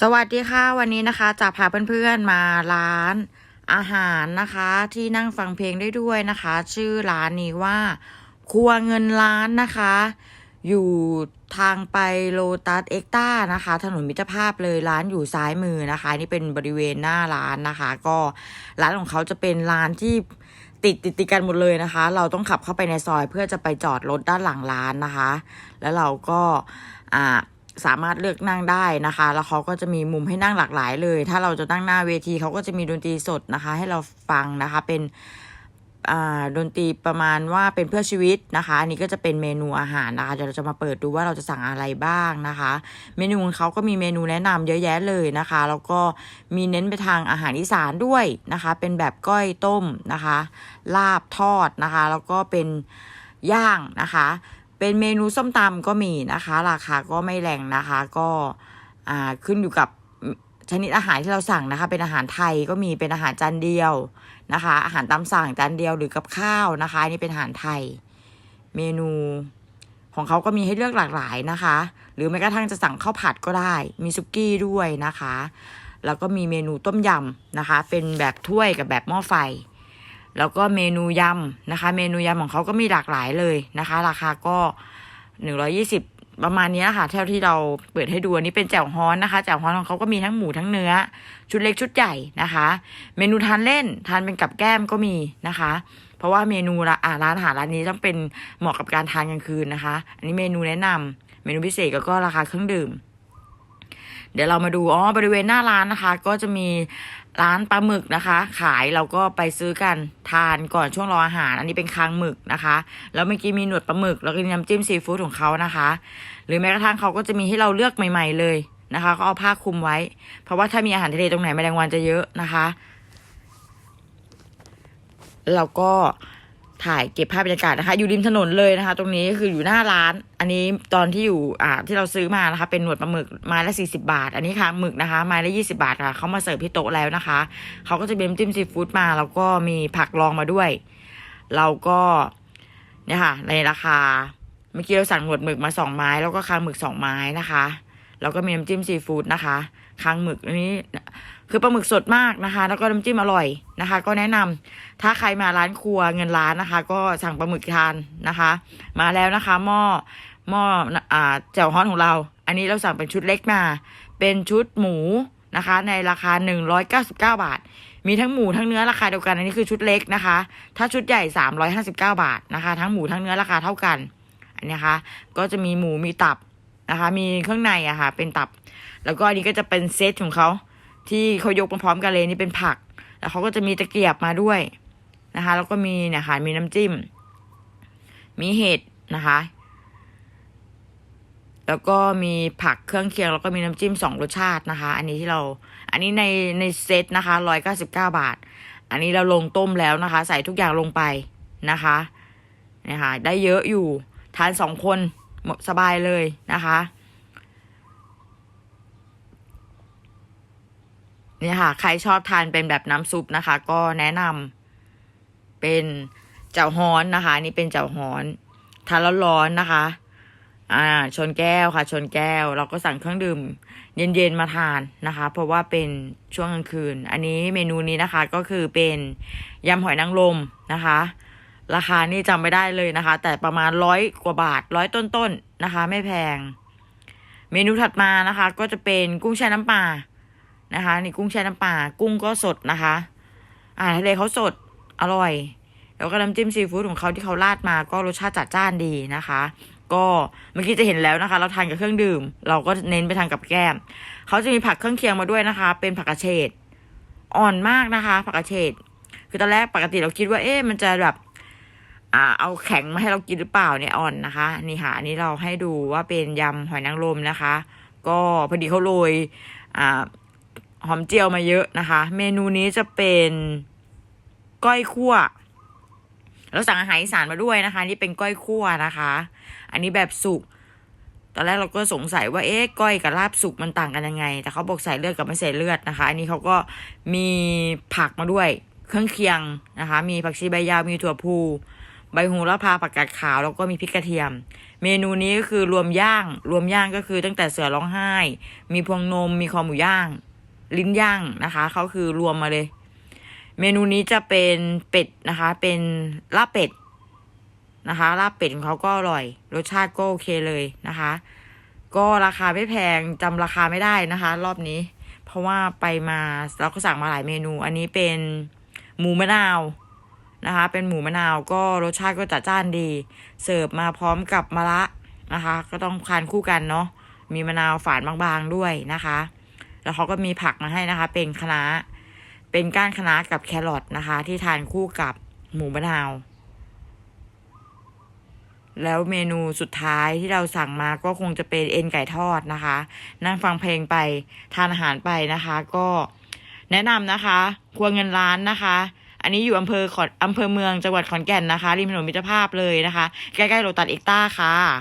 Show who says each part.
Speaker 1: สวัสดีค่ะ วันนี้นะคะจะพาเพื่อนๆมาร้านอาหารนะคะ ที่นั่งฟังเพลงได้ด้วยนะคะ ชื่อร้านนี้ว่า ครัวเงินล้านนะคะ อยู่ทางไปโลตัสเอ็กต้านะคะ ถนนมิตรภาพเลยร้านอยู่ซ้ายมือนะคะ นี่เป็นบริเวณหน้าร้านนะคะ ก็ร้านของเขาจะเป็นร้านที่ติดติดติดกันหมดเลยนะคะ เราต้องขับเข้าไปในซอยเพื่อจะไปจอดรถด้านหลังร้านนะคะ แล้วเราก็อ่า สามารถเลือกนั่งได้นะคะ แล้วเขาก็จะมีมุมให้นั่งหลากหลายเลย ถ้าเราจะนั่งหน้าเวทีเขาก็จะมีดนตรีสดนะคะ ให้เราฟังนะคะเป็นอ่าดนตรีประมาณว่าเป็นเพื่อชีวิตนะคะ อันนี้ก็จะเป็นเมนูอาหารนะคะเดี๋ยวเราจะมาเปิดดูว่าเราจะสั่งอะไรบ้างนะคะ เมนูของเขาก็มีเมนูแนะนำเยอะแยะเลยนะคะ แล้วก็มีเน้นไปทางอาหารอีสานด้วยนะคะ เป็นแบบก้อยต้มนะคะ ลาบทอดนะคะ แล้วก็เป็นย่างนะคะ เป็นเมนูส้มตำก็มีนะคะ ราคาก็ไม่แรงนะคะ ก็อ่าขึ้นอยู่กับชนิดอาหารที่เราสั่งนะคะ เป็นอาหารไทยก็มีเป็นอาหารจานเดียวนะคะ อาหารตามสั่งจานเดียวหรือกับข้าวนะคะนนี้เป็นอาหารไทย เมนูของเขาก็มีให้เลือกหลากหลายนะคะ หรือแม้กระทั่งจะสั่งข้าวผัดก็ได้ มีซุกี้ด้วยนะคะ แล้วก็มีเมนูต้มยำนะคะ เป็นแบบถ้วยกับแบบหม้อไฟ แล้วก็เมนูยำนะคะ เมนูยำของเขาก็มีหลากหลายเลยนะคะ ราคาก็หนึ่งร้อยี่สิบประมาณนี้ค่ะเท่าที่เราเปิดให้ดูอันนี้เป็นแจ่วฮ้อนนะคะแจ่วฮ้อนของเขาก็มีทั้งหมูทั้งเนื้อ ชุดเล็กชุดใหญ่นะคะ เมนูทานเล่นทานเป็นกับแก้มก็มีนะคะ เพราะว่าเมนูละอ่าร้านอาหารร้านนี้ต้องเป็นเหมาะกับการทานกลางคืนนะคะ อันนี้เมนูแนะนำเมนูพิเศษก็ราคาเครื่องดื่ม เดี๋ยวเรามาดูอ๋อบริเวณหน้าร้านนะคะ ก็จะมีร้านปลาหมึกนะคะ ขายเราก็ไปซื้อกันทานก่อนช่วงรออาหาร อันนี้เป็นคางหมึกนะคะ แล้วเมื่อกี้มีหนวดปลาหมึก แล้วก็น้ำจิ้มซีฟู้ดของเขานะคะ หรือแม้กระทั่งเขาก็จะมีให้เราเลือกใหม่ ๆ เลยนะคะก็เอาผ้าคลุมไว้ เพราะว่าถ้ามีอาหารทะเลตรงไหนแมลงวันจะเยอะนะคะเราก็ ถ่ายเก็บภาพบรรยากาศนะคะ อยู่ริมถนนเลยนะคะ ตรงนี้ก็คืออยู่หน้าร้าน อันนี้ตอนที่อยู่อ่าที่เราซื้อมานะคะ เป็นหนวดปลาหมึกไม้ละสี่สิบาท อันนี้ค่ะหมึกนะคะไม้ละยี่สิบาทค่ะเขามาเสิร์ฟที่โต๊ะแล้วนะคะเขาก็จะเป็นจิ้มซีฟู้ดมา แล้วก็มีผักรองมาด้วย เราก็เนี่ยค่ะ ในราคาเมื่อกี้เราสั่งหนวดหมึกมาสองไม้ แล้วก็คางหมึกสองไม้นะคะ แล้วก็มีน้ำจิ้มซีฟู้ดนะคะคางหมึกอันนี้คือปลาหมึกสดมากนะคะ แล้วก็น้ำจิ้มอร่อยนะคะ ก็แนะนำถ้าใครมาร้านครัวเงินร้านนะคะ ก็สั่งปลาหมึกทานนะคะ มาแล้วนะคะหม้อหม้ออ่าแจ่วฮ้อนของเรา อันนี้เราสั่งเป็นชุดเล็กมา เป็นชุดหมูนะคะ ในราคาหนึ่งร้อยเก้าสิบเก้าบาท มีทั้งหมูทั้งเนื้อราคาเดียวกันอันนี้คือชุดเล็กนะคะ ถ้าชุดใหญ่สามร้อยห้าสิบเก้าบาทนะคะ ทั้งหมูทั้งเนื้อราคาเท่ากันอันนี้คะก็จะมีหมูมีตับ นะคะ มีเครื่องในอะค่ะ เป็นตับ แล้วก็อันนี้ก็จะเป็นเซตของเขาที่เขายกมาพร้อมกันเลยนี่เป็นผัก แล้วเขาก็จะมีตะเกียบมาด้วยนะคะ แล้วก็มีเนี่ยค่ะมีน้ำจิ้ม มีเห็ดนะคะ แล้วก็มีผักเครื่องเคียง แล้วก็มีน้ำจิ้มสองรสชาตินะคะ อันนี้ที่เรา อันนี้ในในเซตนะคะร้อยเก้าสิบเก้าบาท อันนี้เราลงต้มแล้วนะคะ ใส่ทุกอย่างลงไปนะคะนะคะได้เยอะอยู่ทานสองคน สบายเลยนะคะนี่ค่ะ ใครชอบทานเป็นแบบน้ำซุปนะคะ ก็แนะนำเป็นเจ้าฮ้อนนะคะนี่เป็นเจ้าฮ้อนทานร้อนๆนะคะ อ่า ชนแก้วค่ะ ชนแก้ว เราก็สั่งเครื่องดื่ม เย็นๆมาทานนะคะ เพราะว่าเป็นช่วงกลางคืน อันนี้เมนูนี้นะคะ ก็คือเป็นยำหอยนางรมนะคะ ราคานี่จำไม่ได้เลยนะคะ แต่ประมาณร้อยกว่าบาทร้อยต้นๆนนะคะ ไม่แพง เมนูถัดมานะคะ ก็จะเป็นกุ้งแช่น้ำปลานะคะ นี่กุ้งแช่น้ำปลากุ้งก็สดนะคะอาหารทะเลเขาสดอร่อย แล้วก็น้ำจิ้มซีฟู้ดของเขาที่เขาราดมาก็รสชาติจัดจ้านดีนะคะ ก็เมื่อกี้จะเห็นแล้วนะคะ เราทานกับเครื่องดื่ม เราก็เน้นไปทานกับแก้มเขาจะมีผักเครื่องเคียงมาด้วยนะคะ เป็นผักกระเฉดอ่อนมากนะคะ ผักกระเฉดคือตอนแรกปกติเราคิดว่าเอ๊ะมันจะแบบ อ่าเอาแข็งมาให้เรากินหรือเปล่าเนี่ยอ่อนนะคะ นี่ค่ะอันนี้เราให้ดูว่าเป็นยำหอยนางรมนะคะ ก็พอดีเขาโรยอ่าหอมเจียวมาเยอะนะคะ เมนูนี้จะเป็นก้อยคั่วแล้วสั่งอาหารอีสานมาด้วยนะคะ นี่เป็นก้อยคั่วนะคะ อันนี้แบบสุกตอนแรกเราก็สงสัยว่าเอ๊ะก้อยกับลาบสุกมันต่างกันยังไง แต่เขาบอกใส่เลือดกับไม่ใส่เลือดนะคะ อันนี้เขาก็มีผักมาด้วย เครื่องเคียงนะคะ มีผักชีใบยาวมีถั่วพู ใบหูละพาผักกาดขาวแล้วก็มีพริกกระเทียม เมนูนี้ก็คือรวมย่าง รวมย่างก็คือตั้งแต่เสือร้องไห้ มีพวงนม มีคอหมูย่าง ลิ้นย่างนะคะเขาคือรวมมาเลย เมนูนี้จะเป็นเป็ดนะคะ เป็นลาบเป็ดนะคะลาบเป็ดของเขาก็อร่อย รสชาติก็โอเคเลยนะคะ ก็ราคาไม่แพงจำราคาไม่ได้นะคะ รอบนี้ เพราะว่าไปมาเราก็สั่งมาหลายเมนู อันนี้เป็นหมูมะนาว นะคะ เป็นหมูมะนาวก็รสชาติก็จัดจ้านดี เสิร์ฟมาพร้อมกับมะระนะคะ ก็ต้องทานคู่กันเนาะมีมะนาวฝานบางๆด้วยนะคะ แล้วเขาก็มีผักมาให้นะคะ เป็นคะน้าเป็นก้านคะน้ากับแครอทนะคะ ที่ทานคู่กับหมูมะนาว แล้วเมนูสุดท้ายที่เราสั่งมาก็คงจะเป็นเอ็นไก่ทอดนะคะ นั่งฟังเพลงไปทานอาหารไปนะคะ ก็แนะนำนะคะ ครัวเงินล้านนะคะ อันนี้อยู่อำเภอขอนอำเภอเมืองจังหวัดขอนแก่นนะคะ ริมถนนมิตรภาพเลยนะคะ ใกล้ๆโรตัสเอ็กต้าค่ะ